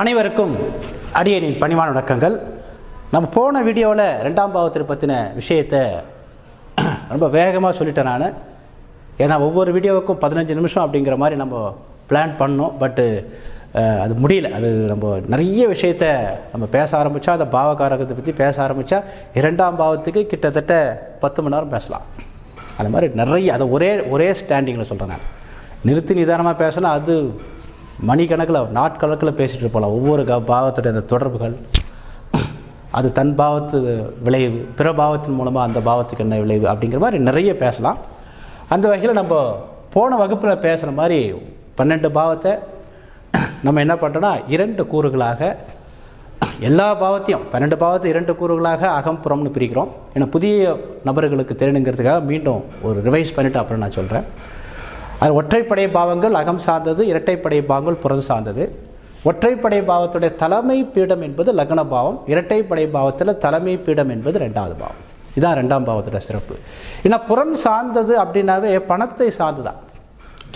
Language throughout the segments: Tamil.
அனைவருக்கும் அடியனின் பணிவான வணக்கங்கள். நம்ம போன வீடியோவில் ரெண்டாம் பாவத்தை பற்றின விஷயத்தை ரொம்ப வேகமாக சொல்லிட்டேன் நான். ஏன்னா ஒவ்வொரு வீடியோவுக்கும் பதினஞ்சு நிமிஷம் அப்படிங்கிற மாதிரி நம்ம பிளான் பண்ணோம். பட்டு அது முடியல. அது நம்ம நிறைய விஷயத்த நம்ம பேச ஆரம்பித்தா அந்த பாவகாரகத்தை பற்றி பேச ஆரம்பித்தா இரண்டாம் பாவத்துக்கு கிட்டத்தட்ட பத்து மணி நேரம் பேசலாம். அந்த மாதிரி நிறைய அதை ஒரே ஒரே ஸ்டாண்டிங்கில் சொல்கிறேன் நான். நிறுத்தி நிதானமாக பேசினா அது மணிக்கணக்கில் நாட்கணக்கில் பேசிகிட்டு போகலாம் ஒவ்வொரு க பாவத்துடைய அந்த தொடர்புகள். அது தன் பாவத்து விளைவு பிற பாவத்தின் மூலமாக அந்த பாவத்துக்கு என்ன விளைவு அப்படிங்கிற மாதிரி நிறைய பேசலாம். அந்த வகையில் நம்ம போன வகுப்பில் பேசுகிற மாதிரி பன்னெண்டு பாவத்தை நம்ம என்ன பண்ணுறோன்னா இரண்டு கூறுகளாக எல்லா பாவத்தையும் பன்னெண்டு பாவத்தை இரண்டு கூறுகளாக அகம்புறம்னு பிரிக்கிறோம். ஏன்னா புதிய நபர்களுக்கு தெரியணுங்கிறதுக்காக மீண்டும் ஒரு ரிவைஸ் பண்ணிவிட்டு அப்புறம் நான் சொல்கிறேன் அது ஒற்றைப்படை பாவங்கள் அகம் சார்ந்தது இரட்டைப்படை பாவங்கள் புறம் சார்ந்தது. ஒற்றைப்படை பாவத்துடைய தலைமை பீடம் என்பது லக்ன பாவம் இரட்டைப்படை பாவத்தில் தலைமை பீடம் என்பது ரெண்டாவது பாவம். இதான் ரெண்டாம் பாவத்தோட சிறப்பு. ஏன்னா புறம் சார்ந்தது அப்படின்னாவே பணத்தை சார்ந்துதான்.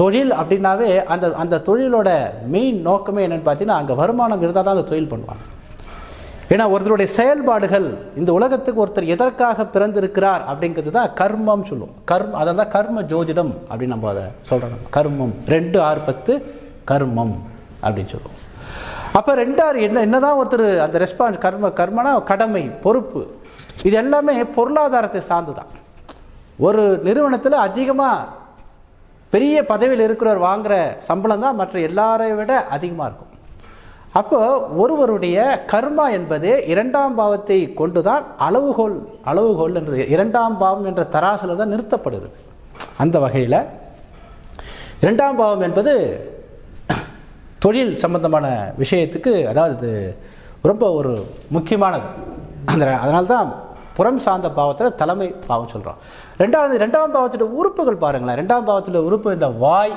தொழில் அப்படின்னாவே அந்த அந்த தொழிலோட மெயின் நோக்கமே என்னென்னு பார்த்தீங்கன்னா அங்கே வருமானம் இருந்தால் தான் அந்த தொழில் பண்ணுவாங்க. ஏன்னா ஒருத்தருடைய செயல்பாடுகள் இந்த உலகத்துக்கு ஒருத்தர் எதற்காக பிறந்திருக்கிறார் அப்படிங்கிறது தான் கர்மம் சொல்லுவோம். கர்ம அதை தான் கர்ம ஜோதிடம் அப்படின்னு நம்ம அதை சொல்கிறோம் கர்மம். ரெண்டு ஆறு பத்து கர்மம் அப்படின்னு சொல்லுவோம். அப்போ ரெண்டாறு என்ன என்னதான் ஒருத்தர் அந்த ரெஸ்பான்ஸ் கர்ம கர்மனா கடமை பொறுப்பு. இது எல்லாமே பொருளாதாரத்தை சார்ந்து தான் ஒரு நிறுவனத்தில் அதிகமாக பெரிய பதவியில் இருக்கிறவர் வாங்குகிற சம்பளம் தான் மற்ற எல்லாரையும் விட அதிகமாக இருக்கும். அப்போ ஒருவருடைய கர்மா என்பது இரண்டாம் பாவத்தை கொண்டு தான் அளவுகோல் அளவுகோல் என்றது. இரண்டாம் பாவம் என்ற தராசில் தான் நிறுத்தப்படுது. அந்த வகையில் இரண்டாம் பாவம் என்பது தொழில் சம்பந்தமான விஷயத்துக்கு அதாவது ரொம்ப ஒரு முக்கியமானது. அந்த அதனால்தான் புறம் சார்ந்த பாவத்தில் தலைமை பாவம் சொல்கிறோம் ரெண்டாவது ரெண்டாம் பாவத்தோட உறுப்புகள் பாருங்களேன். ரெண்டாம் பாவத்தில் உறுப்பு இந்த வாய்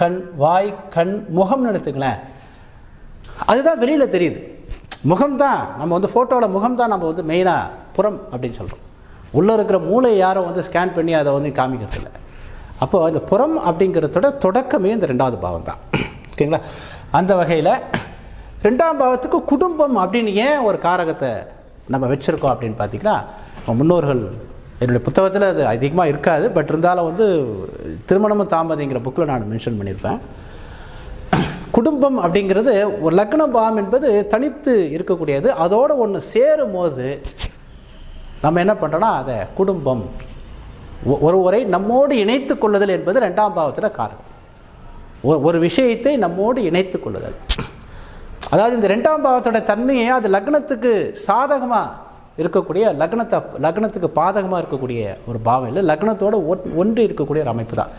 கண் வாய் கண் முகம்னு எடுத்துங்களேன் அதுதான் வெளியில் தெரியுது. முகம்தான் நம்ம வந்து ஃபோட்டோவில் முகம் தான் நம்ம வந்து மெயினாக புறம் அப்படின்னு சொல்கிறோம் உள்ளே இருக்கிற மூளை யாரும் வந்து ஸ்கேன் பண்ணி அதை வந்து காமிக்கிறதில்ல. அப்போது இந்த புறம் அப்படிங்கிறதோட தொடக்கமே இந்த ரெண்டாவது பாவம் தான் ஓகேங்களா? அந்த வகையில் ரெண்டாம் பாவத்துக்கு குடும்பம் அப்படின்னு ஏன் ஒரு காரகத்தை நம்ம வச்சுருக்கோம் அப்படின்னு பார்த்தீங்கன்னா முன்னோர்கள் என்னுடைய புத்தகத்தில் அது அதிகமாக இருக்காது பட் இருந்தாலும் வந்து திருமணமும் தாமதிங்கிற புக்கில் நான் மென்ஷன் பண்ணியிருப்பேன். குடும்பம் அப்படிங்கிறது ஒரு லக்ன பாவம் என்பது தனித்து இருக்கக்கூடியது. அதோடு ஒன்று சேரும் போது நம்ம என்ன பண்ணுறோன்னா அதை குடும்பம் ஒருவரை நம்மோடு இணைத்து கொள்ளுதல் என்பது ரெண்டாம் பாவத்தில் காரணம். ஒரு விஷயத்தை நம்மோடு இணைத்து கொள்ளுதல். அதாவது இந்த ரெண்டாம் பாவத்தோட தன்மையை அது லக்னத்துக்கு சாதகமாக இருக்கக்கூடிய லக்னத்தை லக்னத்துக்கு பாதகமாக இருக்கக்கூடிய ஒரு பாவம் இல்லை. லக்னத்தோடு ஒன்று இருக்கக்கூடிய ஒரு அமைப்பு தான்.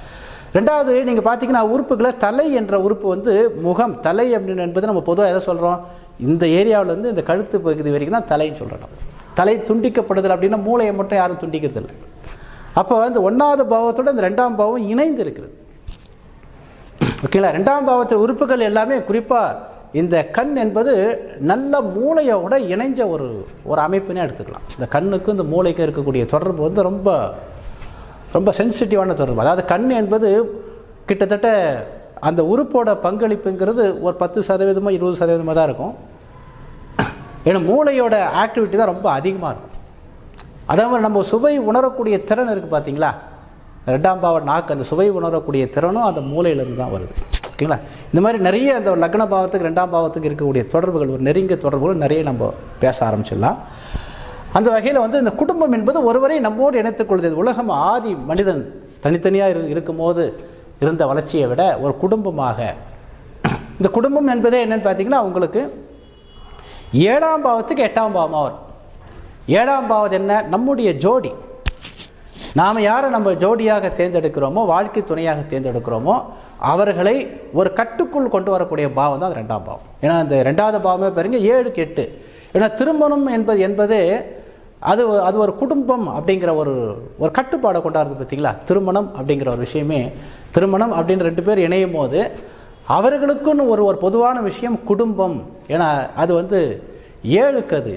ரெண்டாவது நீங்கள் பார்த்தீங்கன்னா உறுப்புகளை தலை என்ற உறுப்பு வந்து முகம் தலை அப்படின்னு என்பது நம்ம பொதுவாக எதை சொல்கிறோம் இந்த ஏரியாவிலேருந்து இந்த கழுத்து பகுதி வரைக்கும் தான் தலைன்னு சொல்கிறோம் தலை துண்டிக்கப்படுதல் அப்படின்னா மூளையை மட்டும் யாரும் துண்டிக்கிறது இல்லை. அப்போ இந்த ஒன்றாவது பாவத்தோடு இந்த ரெண்டாம் பாவம் இணைந்து இருக்கிறது ஓகேங்களா? ரெண்டாம் பாவத்தில் உறுப்புகள் எல்லாமே குறிப்பாக இந்த கண் என்பது நல்ல மூளையோட இணைஞ்ச ஒரு ஒரு அமைப்புனே எடுத்துக்கலாம். இந்த கண்ணுக்கும் இந்த மூளைக்கும் இருக்கக்கூடிய தொடர்பு வந்து ரொம்ப ரொம்ப சென்சிட்டிவான தொடர்பு. அதாவது கண் என்பது கிட்டத்தட்ட அந்த உறுப்போட பங்களிப்புங்கிறது ஒரு பத்து சதவீதமோ இருபது சதவீதமாக தான் இருக்கும். ஏன்னா மூளையோட ஆக்டிவிட்டி தான் ரொம்ப அதிகமாக இருக்கும். அதே மாதிரி நம்ம சுவை உணரக்கூடிய திறன் இருக்குது பார்த்தீங்களா ரெண்டாம் பாவ நாக்கு அந்த சுவை உணரக்கூடிய திறனும் அந்த மூளையிலேருந்து தான் வருது. ஓகேங்களா? இந்த மாதிரி நிறைய அந்த லக்ன பாவத்துக்கு ரெண்டாம் பாவத்துக்கு இருக்கக்கூடிய தொடர்புகள் ஒரு நெருங்கிய தொடர்புகள் நிறைய நம்ம பேச ஆரம்பிச்சிடலாம். அந்த வகையில் வந்து இந்த குடும்பம் என்பது ஒருவரை நம்மோடு இணைத்துக் கொள்வது. உலகம் ஆதி மனிதன் தனித்தனியாக இரு இருக்கும்போது இருந்த வளர்ச்சியை விட ஒரு குடும்பமாக. இந்த குடும்பம் என்பதே என்னென்னு பார்த்தீங்கன்னா உங்களுக்கு ஏழாம் பாவத்துக்கு எட்டாம் பாவமாக வரும் ஏழாம் பாவது என்ன? நம்முடைய ஜோடி. நாம் யாரை நம்ம ஜோடியாக தேர்ந்தெடுக்கிறோமோ வாழ்க்கை துணையாக தேர்ந்தெடுக்கிறோமோ அவர்களை ஒரு கட்டுக்குள் கொண்டு வரக்கூடிய பாவம் தான் ரெண்டாம் பாவம். ஏன்னா அந்த ரெண்டாவது பாவமே பாருங்க ஏழுக்கு எட்டு. ஏன்னா திருமணம் என்பது என்பது அது அது ஒரு குடும்பம் அப்படிங்கிற ஒரு ஒரு கட்டுப்பாடை கொண்டாடுறது பார்த்தீங்களா? திருமணம் அப்படிங்கிற ஒரு விஷயமே திருமணம் அப்படின்னு ரெண்டு பேர் இணையும் போது அவர்களுக்குன்னு ஒரு ஒரு பொதுவான விஷயம் குடும்பம். ஏன்னா அது வந்து ஏழுக்கு அது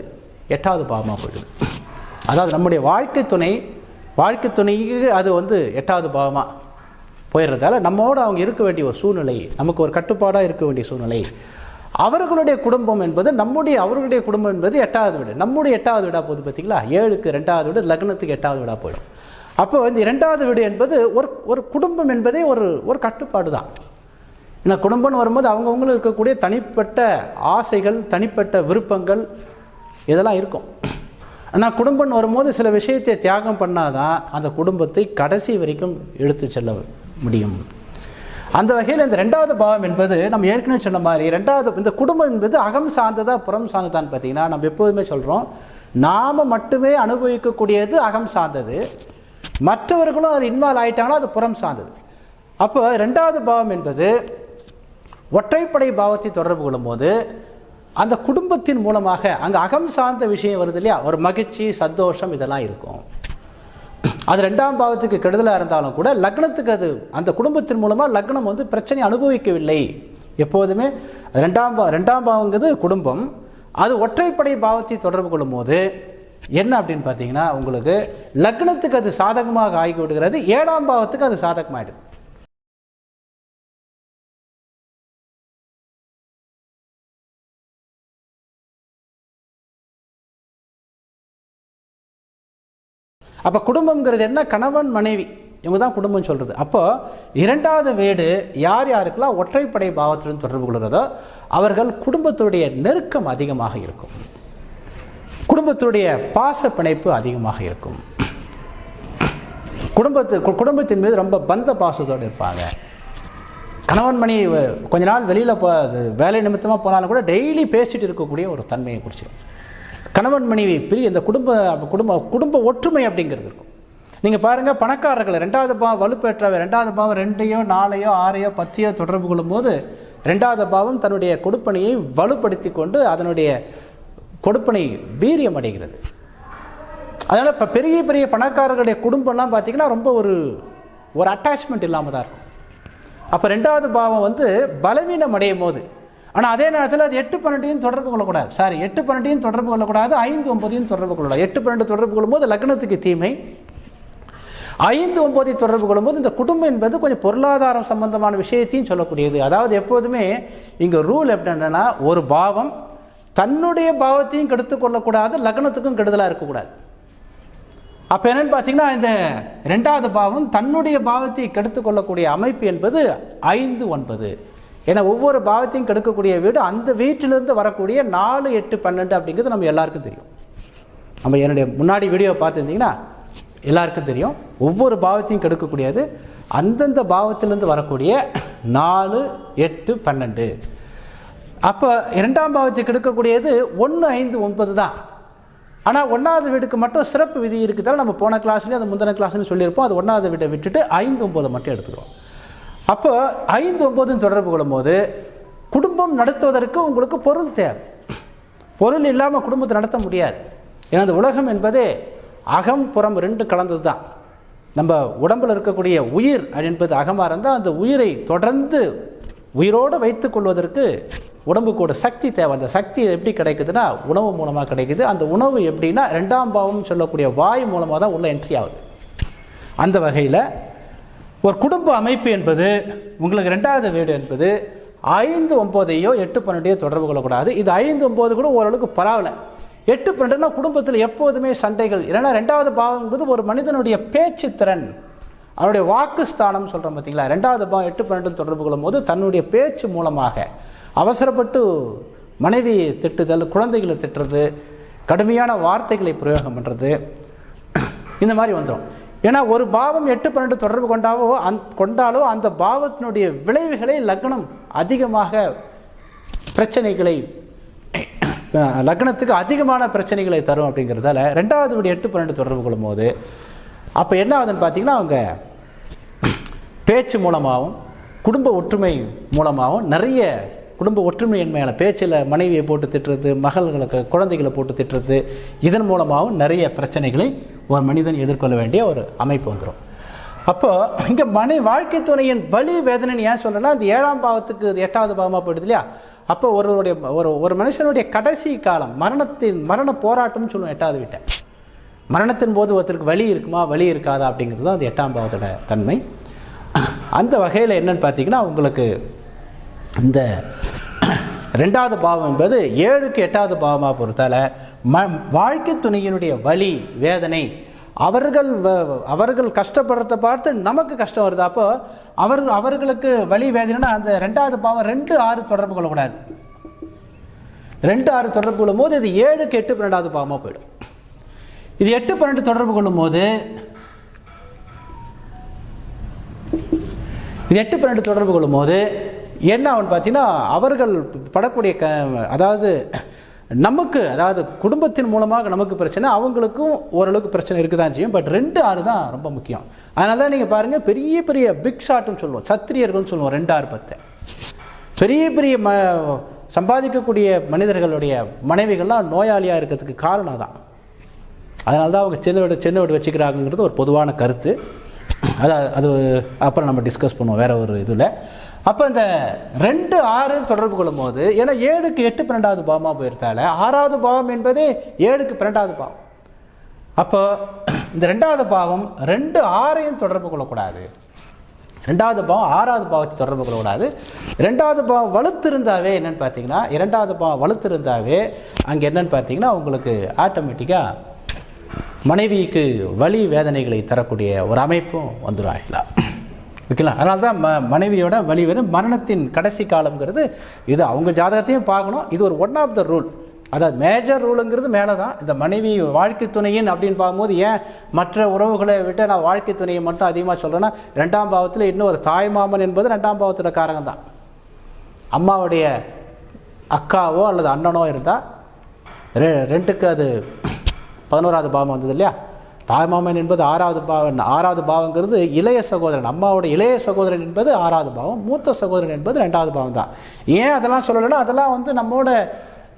எட்டாவது பாவமாக போயிடுது. அதாவது நம்முடைய வாழ்க்கை துணை வாழ்க்கை துணைக்கு அது வந்து எட்டாவது பாவமாக போயிடுறதால நம்மோடு அவங்க இருக்க வேண்டிய ஒரு சூழ்நிலை நமக்கு ஒரு கட்டுப்பாடாக இருக்க வேண்டிய சூழ்நிலை அவர்களுடைய குடும்பம் என்பது நம்முடைய அவர்களுடைய குடும்பம் என்பது எட்டாவது வீடு. நம்முடைய எட்டாவது வீடாக போகுது பார்த்தீங்களா ஏழுக்கு ரெண்டாவது வீடு லக்னத்துக்கு எட்டாவது வீடாக போயிடும். அப்போ இந்த இரண்டாவது வீடு என்பது ஒரு ஒரு குடும்பம் என்பதே ஒரு ஒரு கட்டுப்பாடு தான். ஏன்னா குடும்பம்னு வரும்போது அவங்கவுங்களும் இருக்கக்கூடிய தனிப்பட்ட ஆசைகள் தனிப்பட்ட விருப்பங்கள் இதெல்லாம் இருக்கும். ஆனால் குடும்பம்னு வரும்போது சில விஷயத்தை தியாகம் பண்ணாதான் அந்த குடும்பத்தை கடைசி வரைக்கும் எடுத்து செல்ல முடியும். அந்த வகையில் இந்த ரெண்டாவது பாவம் என்பது நம்ம ஏற்கனவே சொன்ன மாதிரி ரெண்டாவது இந்த குடும்பம் என்பது அகம் சார்ந்ததா புறம் சார்ந்ததான்னு பார்த்தீங்கன்னா நம்ம எப்போதுமே சொல்கிறோம் நாம் மட்டுமே அனுபவிக்கக்கூடியது அகம் சார்ந்தது. மற்றவர்களும் அதில் இன்வால்வ் ஆகிட்டாங்களோ அது புறம் சார்ந்தது. அப்போ ரெண்டாவது பாவம் என்பது ஒற்றைப்படை பாவத்தை தொடர்பு கொள்ளும்போது அந்த குடும்பத்தின் மூலமாக அங்கே அகம் சார்ந்த விஷயம் வருது இல்லையா? ஒரு மகிழ்ச்சி சந்தோஷம் இதெல்லாம் இருக்கும். அது ரெண்டாம் பாவத்துக்கு கெடுதலாக இருந்தாலும் கூட லக்னத்துக்கு அது அந்த குடும்பத்தின் மூலமாக லக்னம் வந்து பிரச்சனை அனுபவிக்கவில்லை. எப்போதுமே ரெண்டாம் பா ரெண்டாம் பாவங்கிறது குடும்பம். அது ஒற்றைப்படை பாவத்தை தொடர்பு கொள்ளும்போது என்ன அப்படின்னு பார்த்தீங்கன்னா உங்களுக்கு லக்னத்துக்கு அது சாதகமாக ஆகி விடுகிறது ஏழாம் பாவத்துக்கு அது சாதகமாகிடுது அப்போ குடும்பம்ங்கிறது என்ன? கணவன் மனைவி. இவங்க தான் குடும்பம் சொல்கிறது அப்போ இரண்டாவது வீடு யார் யாருக்கெல்லாம் ஒற்றைப்படை பாவத்துடன் தொடர்பு கொள்கிறதோ அவர்கள் குடும்பத்துடைய நெருக்கம் அதிகமாக இருக்கும். குடும்பத்துடைய பாச பிணைப்பு அதிகமாக இருக்கும். குடும்பத்து கு- குடும்பத்தின் மீது ரொம்ப பந்த பாசத்தோடு இருப்பாங்க. கணவன் மணி கொஞ்ச நாள் வெளியில் போ வேலை நிமித்தமாக போனாலும் கூட டெய்லி பேசிட்டு இருக்கக்கூடிய ஒரு தன்மையை குறிச்சு கணவன் மனைவி பிரி இந்த குடும்ப குடும்ப குடும்ப ஒற்றுமை அப்படிங்கிறது இருக்கும். நீங்கள் பாருங்கள் பணக்காரர்கள் ரெண்டாவது பாவம் வலுப்பேற்றவை ரெண்டாவது பாவம் ரெண்டையோ நாலையோ ஆறையோ பத்தையோ தொடர்பு கொள்ளும்போது ரெண்டாவது பாவம் தன்னுடைய கொடுப்பனையை வலுப்படுத்தி கொண்டு அதனுடைய கொடுப்பனை வீரியம் அடைகிறது. அதனால் இப்போ பெரிய பெரிய பணக்காரர்களுடைய குடும்பம்லாம் பார்த்தீங்கன்னா ரொம்ப ஒரு ஒரு அட்டாச்மெண்ட் இல்லாமல் தான் இருக்கும். அப்போ ரெண்டாவது பாவம் வந்து பலவீனம் அடையும் போது ஆனால் அதே நேரத்தில் அது எட்டு பன்னெண்டையும் தொடர்பு கொள்ளக்கூடாது. சாரி எட்டு பன்னெண்டையும் தொடர்பு கொள்ளக்கூடாது ஐந்து ஒன்பதையும் தொடர்பு கொள்ளக்கூடாது. எட்டு பன்னெண்டு தொடர்பு கொள்ளும்போது லக்னத்துக்கு தீமை. ஐந்து ஒன்பதை தொடர்பு கொள்ளும்போது இந்த குடும்பம் என்பது கொஞ்சம் பொருளாதாரம் சம்பந்தமான விஷயத்தையும் சொல்லக்கூடியது. அதாவது எப்போதுமே இங்கே ரூல் எப்படின்னா ஒரு பாவம் தன்னுடைய பாவத்தையும் கெடுத்து கொள்ளக்கூடாது லக்னத்துக்கும் கெடுதலாக இருக்கக்கூடாது. அப்போ என்னென்னு பார்த்தீங்கன்னா இந்த ரெண்டாவது பாவம் தன்னுடைய பாவத்தை கெடுத்து கொள்ளக்கூடிய அமைப்பு என்பது ஐந்து ஒன்பது. ஏன்னா ஒவ்வொரு பாவத்தையும் கெடுக்கக்கூடிய வீடு அந்த வீட்டிலிருந்து வரக்கூடிய நாலு எட்டு பன்னெண்டு அப்படிங்கிறது நம்ம எல்லாருக்கும் தெரியும். நம்ம என்னுடைய முன்னாடி வீடியோ பார்த்துருந்தீங்கன்னா எல்லாருக்கும் தெரியும். ஒவ்வொரு பாவத்தையும் கெடுக்கக்கூடியது அந்தந்த பாவத்திலிருந்து வரக்கூடிய நாலு எட்டு பன்னெண்டு. அப்போ இரண்டாம் பாவத்தை கெடுக்கக்கூடியது ஒன்று ஐந்து ஒன்பது தான். ஆனால் ஒன்றாவது வீடுக்கு மட்டும் சிறப்பு விதி இருக்குதால நம்ம போன கிளாஸ்லேயும் அது முந்தின கிளாஸ்லேயும் சொல்லியிருப்போம். அது ஒன்றாவது வீட்டை விட்டுட்டு ஐந்து ஒம்பது மட்டும் எடுத்துக்கிறோம். அப்போ ஐந்து ஒம்பதுன்னு தொடர்பு கொள்ளும்போது குடும்பம் நடத்துவதற்கு உங்களுக்கு பொருள் தேவை. பொருள் இல்லாமல் குடும்பத்தை நடத்த முடியாது. ஏன்னா அந்த உலகம் என்பதே அகம் புறம் ரெண்டு கலந்தது தான் நம்ம உடம்பில் இருக்கக்கூடிய உயிர் என்பது அகமாக இருந்தால் அந்த உயிரை தொடர்ந்து உயிரோடு வைத்து கொள்வதற்கு உடம்புக்கு ஒரு சக்தி தேவை. அந்த சக்தி எப்படி கிடைக்குதுன்னா உணவு மூலமாக கிடைக்குது. அந்த உணவு எப்படின்னா ரெண்டாம் பாவம் சொல்லக்கூடிய வாய் மூலமாக தான் உள்ள என்ட்ரி ஆகுது. அந்த வகையில் ஒரு குடும்ப அமைப்பு என்பது உங்களுக்கு ரெண்டாவது வீடு என்பது ஐந்து ஒம்போதையோ எட்டு பன்னெண்டையோ தொடர்பு கொள்ளக்கூடாது. இது ஐந்து ஒம்பது கூட ஓரளவுக்கு பரவாயில்ல. எட்டு பன்னெண்டுனா குடும்பத்தில் எப்போதுமே சண்டைகள். ஏன்னா ரெண்டாவது பாவம் என்பது ஒரு மனிதனுடைய பேச்சு திறன். அவருடைய வாக்கு ஸ்தானம் சொல்கிறோம் பார்த்தீங்களா ரெண்டாவது பாவம் எட்டு பன்னெண்டு தொடர்பு கொள்ளும்போது தன்னுடைய பேச்சு மூலமாக அவசரப்பட்டு மனைவி திட்டுதல் குழந்தைகளை திட்டுறது கடுமையான வார்த்தைகளை பிரயோகம் பண்ணுறது இந்த மாதிரி வந்துடும் ஏன்னா ஒரு பாவம் எட்டு பன்னெண்டு தொடர்பு கொண்டாவோ அந் கொண்டாலோ அந்த பாவத்தினுடைய விளைவுகளை லக்னம் அதிகமாக பிரச்சனைகளை லக்னத்துக்கு அதிகமான பிரச்சனைகளை தரும் அப்படிங்கிறதால ரெண்டாவது வீடு எட்டு பன்னெண்டு தொடர்பு கொள்ளும்போது அப்போ என்ன ஆகுதுன்னு பார்த்தீங்கன்னா அவங்க பேச்சு மூலமாகவும் குடும்ப ஒற்றுமை மூலமாகவும் நிறைய குடும்ப ஒற்றுமையின்மையான பேச்சில் மனைவியை போட்டு திட்டுறது மகள்களுக்கு குழந்தைகளை போட்டு திட்டுறது இதன் மூலமாகவும் நிறைய பிரச்சனைகளை ஒரு மனிதன் எதிர்கொள்ள வேண்டிய ஒரு அமைப்பு வந்துடும் அப்போது இங்கே மனை வாழ்க்கை துணையின் வலி வேதனைன்னு ஏன் சொல்கிறேன்னா அந்த ஏழாம் பாவத்துக்கு அது எட்டாவது பாவமாக போயிடுது இல்லையா? அப்போ ஒருவருடைய ஒரு ஒரு மனுஷனுடைய கடைசி காலம் மரணத்தின் மரண போராட்டம்னு சொல்லுவோம் எட்டாவது வீட்டை. மரணத்தின் போது ஒருத்தருக்கு வலி இருக்குமா வலி இருக்காதா அப்படிங்கிறது தான் அது எட்டாம் பாவத்தோட தன்மை. அந்த வகையில் என்னென்னு பார்த்தீங்கன்னா உங்களுக்கு இந்த ரெண்டாவது பாவம் என்பது ஏழுக்கு எட்டாவது பாவமாக பொறுத்தால ம வாழ்க்கை துணையினுடைய வலி வேதனை அவர்கள் அவர்கள் கஷ்டப்படுறத பார்த்து நமக்கு கஷ்டம் வருது. அப்போ அவர் அவர்களுக்கு வலி வேதனைனா அந்த ரெண்டாவது பாவம் ரெண்டு ஆறு தொடர்பு கொள்ளக்கூடாது. ரெண்டு ஆறு தொடர்பு கொள்ளும் போது இது ஏழுக்கு எட்டு பன்னெண்டாவது பாவமாக போயிடும். இது எட்டு பன்னெண்டு தொடர்பு கொள்ளும் போது இது எட்டு பன்னெண்டு தொடர்பு கொள்ளும் போது என்ன அவன் பார்த்தீங்கன்னா அவர்கள் படக்கூடிய க அதாவது நமக்கு அதாவது குடும்பத்தின் மூலமாக நமக்கு பிரச்சனை அவங்களுக்கும் ஓரளவுக்கு பிரச்சனை இருக்க தான் செய்யும். பட் ரெண்டு ஆறு தான் ரொம்ப முக்கியம். அதனால தான் நீங்கள் பாருங்கள் பெரிய பெரிய பிக் ஷாட்னு சொல்லுவோம். சத்திரியர்கள்னு சொல்லுவோம் ரெண்டு ஆறு பத்து. பெரிய பெரிய ம சம்பாதிக்கக்கூடிய மனிதர்களுடைய மனைவிகள்லாம் நோயாளியாக இருக்கிறதுக்கு காரணம் தான். அதனால தான் அவங்க சின்ன வீடு சின்ன வீடு வச்சுக்கிறாங்கங்கிறது ஒரு பொதுவான கருத்து. அது அது அப்புறம் நம்ம டிஸ்கஸ் பண்ணுவோம் வேறு ஒரு இதில். அப்போ இந்த ரெண்டு ஆறு தொடர்பு கொள்ளும் போது ஏன்னா ஏழுக்கு எட்டு பன்னெண்டாவது பாவமாக போயிருந்தால ஆறாவது பாவம் என்பதே ஏழுக்கு பன்னெண்டாவது பாவம். அப்போ இந்த ரெண்டாவது பாவம் ரெண்டு ஆறையும் தொடர்பு கொள்ளக்கூடாது. ரெண்டாவது பாவம் ஆறாவது பாவத்தை தொடர்பு கொள்ளக்கூடாது. ரெண்டாவது பாவம் வலுத்திருந்தாவே என்னன்னு பார்த்தீங்கன்னா இரண்டாவது பாவம் வலுத்திருந்தாவே அங்கே என்னென்னு பார்த்தீங்கன்னா உங்களுக்கு ஆட்டோமேட்டிக்காக மனைவிக்கு வலி வேதனைகளை தரக்கூடிய ஒரு அமைப்பும் வந்துடும் ஆகிடலாம் ஓகேங்களா அதனால தான் ம மனைவியோட வழிவரும் மரணத்தின் கடைசி காலம்ங்கிறது இது. அவங்க ஜாதகத்தையும் பார்க்கணும். இது ஒரு ஒன் ஆஃப் த ரூல் அதாவது மேஜர் ரூலுங்கிறது மேலே தான் இந்த மனைவி வாழ்க்கை துணையின் அப்படின்னு பார்க்கும்போது ஏன் மற்ற உறவுகளை விட்டு நான் வாழ்க்கை துணையை மட்டும் அதிகமாக சொல்கிறேன்னா ரெண்டாம் பாவத்தில் இன்னும் ஒரு தாய் மாமன் என்பது ரெண்டாம் பாவத்தோட காரகம் தான். அம்மாவுடைய அக்காவோ அல்லது அண்ணனோ இருந்தால் ரெ ரெண்டுக்கு அது பதினோராவது பாவம் வந்தது இல்லையா? தாய்மாமன் என்பது ஆறாவது பாவம் ஆறாவது பாவங்கிறது இளைய சகோதரன். அம்மாவோட இளைய சகோதரன் என்பது ஆறாவது பாவம் மூத்த சகோதரன் என்பது ரெண்டாவது பாவம் தான். ஏன் அதெல்லாம் சொல்லலைன்னா அதெல்லாம் வந்து நம்மோட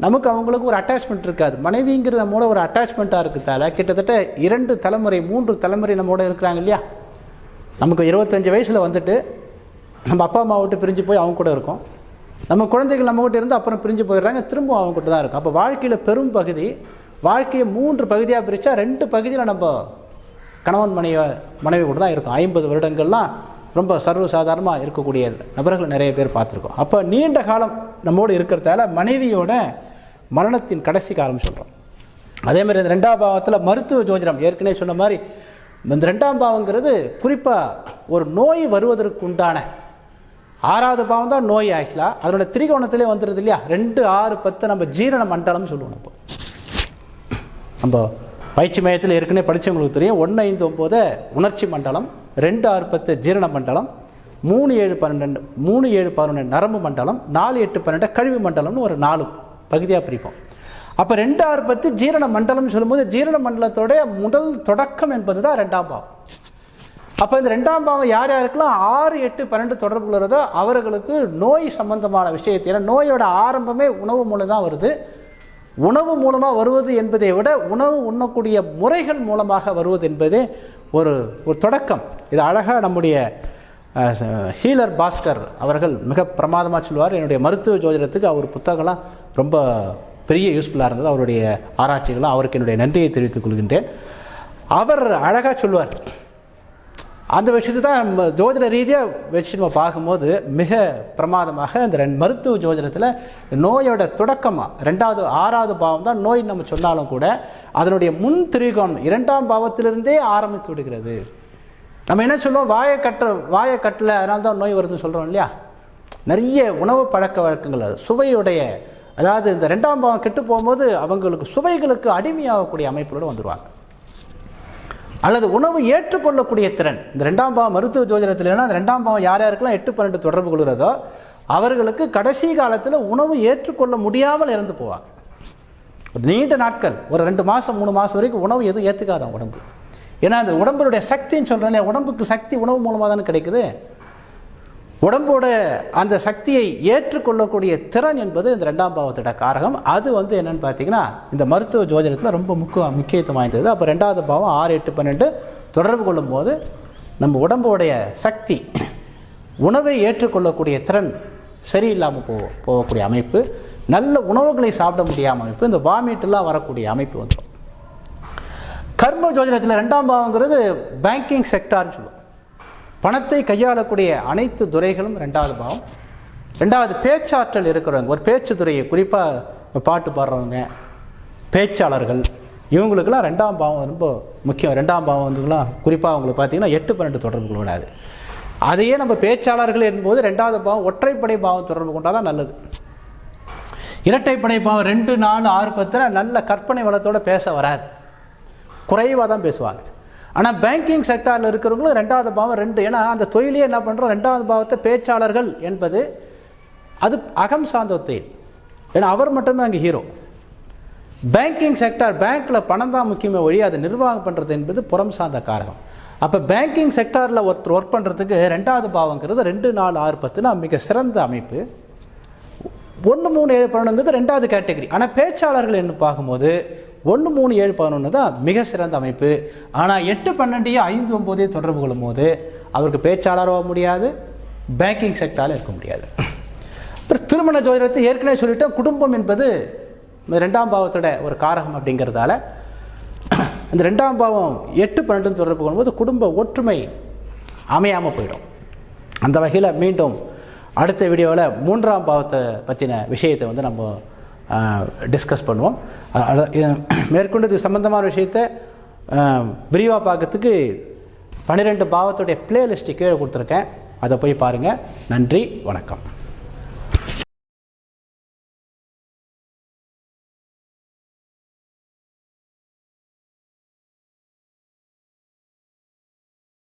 நமக்கு அவங்களுக்கு ஒரு அட்டாச்மெண்ட் இருக்காது. மனைவிங்கிறது நம்மோட ஒரு அட்டாச்மெண்ட்டாக இருக்கிறதால கிட்டத்தட்ட இரண்டு தலைமுறை மூன்று தலைமுறை நம்மோட இருக்கிறாங்க இல்லையா? நமக்கு இருபத்தஞ்சி வயசில் வந்துட்டு நம்ம அப்பா அம்மா விட்டு பிரிஞ்சு போய் அவங்க கூட இருக்கோம். நம்ம குழந்தைகள் நம்ம கிட்ட இருந்து அப்புறம் பிரிஞ்சு போயிடுறாங்க திரும்பவும் அவங்க கிட்ட தான் இருக்கும். அப்போ வாழ்க்கையில் பெரும் பகுதி வாழ்க்கையை மூன்று பகுதியாக பிரித்தா ரெண்டு பகுதியில் நம்ம கணவன் மனைவி மனைவி கூட தான் இருக்கும். ஐம்பது வருடங்கள்லாம் ரொம்ப சர்வசாதாரணமாக இருக்கக்கூடிய நபர்கள் நிறைய பேர் பார்த்துருக்கோம். அப்போ நீண்ட காலம் நம்மோடு இருக்கிறதால மனைவியோட மரணத்தின் கடைசி காலம் சொல்கிறோம் அதே மாதிரி இந்த ரெண்டாம் பாவத்தில் மருத்துவ ஜோதிடம் ஏற்கனவே சொன்ன மாதிரி இந்த ரெண்டாம் பாவங்கிறது குறிப்பாக ஒரு நோய் வருவதற்கு உண்டான ஆறாவது பாவம் தான் நோய் ஆக்சுவலாக அதனோட திரிகோணத்திலே வந்துடுது இல்லையா? ரெண்டு ஆறு பத்து நம்ம ஜீரண மண்டலம்னு சொல்லுவோம் இப்போ நம்ம பயிற்சி மையத்தில் ஏற்கனவே படித்தவங்களுக்கு தெரியும். ஒன்று ஐந்து ஒம்போது உணர்ச்சி மண்டலம் ரெண்டு ஆறு பத்து ஜீரண மண்டலம் மூணு ஏழு பன்னெண்டு மூணு ஏழு பதினொன்று நரம்பு மண்டலம் நாலு எட்டு பன்னெண்டு கழிவு மண்டலம்னு ஒரு நாலு பகுதியாக பிரிப்போம். அப்போ ரெண்டு ஆறு பத்து ஜீரண மண்டலம்னு சொல்லும்போது ஜீரண மண்டலத்தோட முதல் தொடக்கம் என்பது தான் ரெண்டாம் பாவம். அப்போ இந்த ரெண்டாம் பாவம் யார் யாருக்கெல்லாம் ஆறு எட்டு பன்னெண்டு தொடர்பு உள்ளதோ அவர்களுக்கு நோய் சம்பந்தமான விஷயத்தை நோயோட ஆரம்பமே உணவு மூலம் தான் வருது. உணவு மூலமாக வருவது என்பதை விட உணவு உண்ணக்கூடிய முறைகள் மூலமாக வருவது என்பதே ஒரு ஒரு தொடக்கம். இது அழகாக நம்முடைய ஹீலர் பாஸ்கர் அவர்கள் மிக பிரமாதமாக சொல்லுவார். என்னுடைய மருத்துவ ஜோதிடத்துக்கு அவர் புத்தகம்லாம் ரொம்ப பெரிய யூஸ்ஃபுல்லாக இருந்தது. அவருடைய ஆராய்ச்சிகளும் அவருக்கு என்னுடைய நன்றியை தெரிவித்துக் கொள்கின்றேன். அவர் அழகாக சொல்லுவார். அந்த விஷயத்தை தான் நம்ம ஜோதிட ரீதியாக வச்சு நம்ம பார்க்கும்போது மிக பிரமாதமாக இந்த ரெண்டு மருத்துவ ஜோதிடத்தில் நோயோட தொடக்கமாக ரெண்டாவது ஆறாவது பாவம் தான் நோய் நம்ம சொன்னாலும் கூட அதனுடைய முன் திரிகோணம் இரண்டாம் பாவத்திலிருந்தே ஆரம்பித்து விடுகிறது. நம்ம என்ன சொல்லுவோம்? வாயை கட்டுற வாயை கட்டல அதனால தான் நோய் வருதுன்னு சொல்கிறோம் இல்லையா? நிறைய உணவு பழக்க வழக்கங்கள் சுவையுடைய அதாவது இந்த ரெண்டாம் பாவம் கெட்டு போகும்போது அவங்களுக்கு சுவைகளுக்கு அடிமையாகக்கூடிய அமைப்புகளோடு வந்துடுவாங்க அல்லது உணவு ஏற்றுக்கொள்ளக்கூடிய திறன். இந்த ரெண்டாம் பாவம் மருத்துவ ஜோதிடத்தில் அந்த ரெண்டாம் பாவம் யார் யாருக்கெல்லாம் எட்டு பன்னெண்டு தொடர்பு கொள்கிறதோ அவர்களுக்கு கடைசி காலத்தில் உணவு ஏற்றுக்கொள்ள முடியாமல் இறந்து போவாங்க. ஒரு நீண்ட நாட்கள் ஒரு ரெண்டு மாதம் மூணு மாதம் வரைக்கும் உணவு எதுவும் ஏற்றுக்காதான் உடம்பு. ஏன்னா அந்த உடம்புடைய சக்தின்னு சொல்கிறேன் உடம்புக்கு சக்தி உணவு மூலமாக தானே கிடைக்குது? உடம்போட அந்த சக்தியை ஏற்றுக்கொள்ளக்கூடிய திறன் என்பது இந்த ரெண்டாம் பாவத்தோட காரகம். அது வந்து என்னன்னு பார்த்தீங்கன்னா இந்த மருத்துவ ஜோதிடத்தில் ரொம்ப முக்கிய முக்கியத்துவம் வாய்ந்தது. அப்போ ரெண்டாவது பாவம் ஆறு எட்டு பன்னெண்டு தொடர்பு கொள்ளும் போது நம்ம உடம்போடைய சக்தி உணவை ஏற்றுக்கொள்ளக்கூடிய திறன் சரியில்லாமல் போ போகக்கூடிய அமைப்பு நல்ல உணவுகளை சாப்பிட முடியாமல் அமைப்பு இந்த வாமிட்டெல்லாம் வரக்கூடிய அமைப்பு வந்துடும் கர்ம ஜோதிடத்தில் ரெண்டாம் பாவங்கிறது பேங்கிங் செக்டார்னு சொல்லுவோம். பணத்தை கையாளக்கூடிய அனைத்து துறைகளும் ரெண்டாவது பாவம். ரெண்டாவது பேச்சாற்றல் இருக்கிறவங்க. ஒரு பேச்சு துறையை குறிப்பாக பாட்டு பாடுறவங்க பேச்சாளர்கள் இவங்களுக்கெல்லாம் ரெண்டாம் பாவம் ரொம்ப முக்கியம். ரெண்டாம் பாவம் வந்துலாம் குறிப்பாக அவங்களுக்கு பார்த்தீங்கன்னா எட்டு பன்னெண்டு தொடர்பு கொள்ளாது அதையே நம்ம பேச்சாளர்கள் என்பது ரெண்டாவது பாவம். ஒற்றைப்படை பாவம் தொடர்பு கொண்டால் தான் நல்லது. இரட்டைப்படை பாவம் ரெண்டு நாலு ஆறு பத்தில் நல்ல கற்பனை வளத்தோடு பேச வராது. குறைவாக தான் பேசுவாங்க. ஆனால் பேங்கிங் செக்டாரில் இருக்கிறவங்களும் ரெண்டாவது பாவம் ரெண்டு. ஏன்னா அந்த தொழிலே என்ன பண்ணுறோம் ரெண்டாவது பாவத்தை பேச்சாளர்கள் என்பது அது அகம் சார்ந்த தொழில். ஏன்னா அவர் மட்டுமே அங்கே ஹீரோ பேங்கிங் செக்டார் பேங்க்கில் பணம் தான் முக்கியமே ஒழி அதை நிர்வாகம் பண்ணுறது என்பது புறம் சார்ந்த காரகம். அப்போ பேங்கிங் செக்டாரில் ஒருத்தர் ஒர்க் பண்ணுறதுக்கு ரெண்டாவது பாவங்கிறது ரெண்டு நாலு ஆறு பத்துனா மிக சிறந்த அமைப்பு. ஒன்று மூணு ஏழு பதினொன்றுங்கிறது ரெண்டாவது கேட்டகரி ஆனால் பேச்சாளர்கள் என்ன பார்க்கும்போது ஒன்று மூணு ஏழு பதினொன்று தான் மிக சிறந்த அமைப்பு. ஆனால் எட்டு பன்னெண்டையும் ஐந்து ஒம்போதே தொடர்பு கொள்ளும் போது அவருக்கு பேச்சாளராக முடியாது பேங்கிங் செக்டாரில் இருக்க முடியாது. அப்புறம் திருமண ஜோதிடத்தை ஏற்கனவே சொல்லிட்டோம். குடும்பம் என்பது ரெண்டாம் பாவத்தோட ஒரு காரகம் அப்படிங்கிறதால இந்த ரெண்டாம் பாவம் எட்டு பன்னெண்டு தொடர்பு கொள்ளும்போது குடும்ப ஒற்றுமை அமையாமல் போயிடும். அந்த வகையில் மீண்டும் அடுத்த வீடியோவில் மூன்றாம் பாவத்தை பற்றின விஷயத்தை வந்து நம்ம டிஸ்கஸ் பண்ணுவோம். அ- மேற்கொண்டு இது சம்பந்தமான விஷயத்தை விரிவாக பார்க்கறதுக்கு பன்னிரெண்டு பாவத்துடைய பிளேலிஸ்ட்டு கீழே கொடுத்துருக்கேன். அதை போய் பாருங்கள் நன்றி வணக்கம்.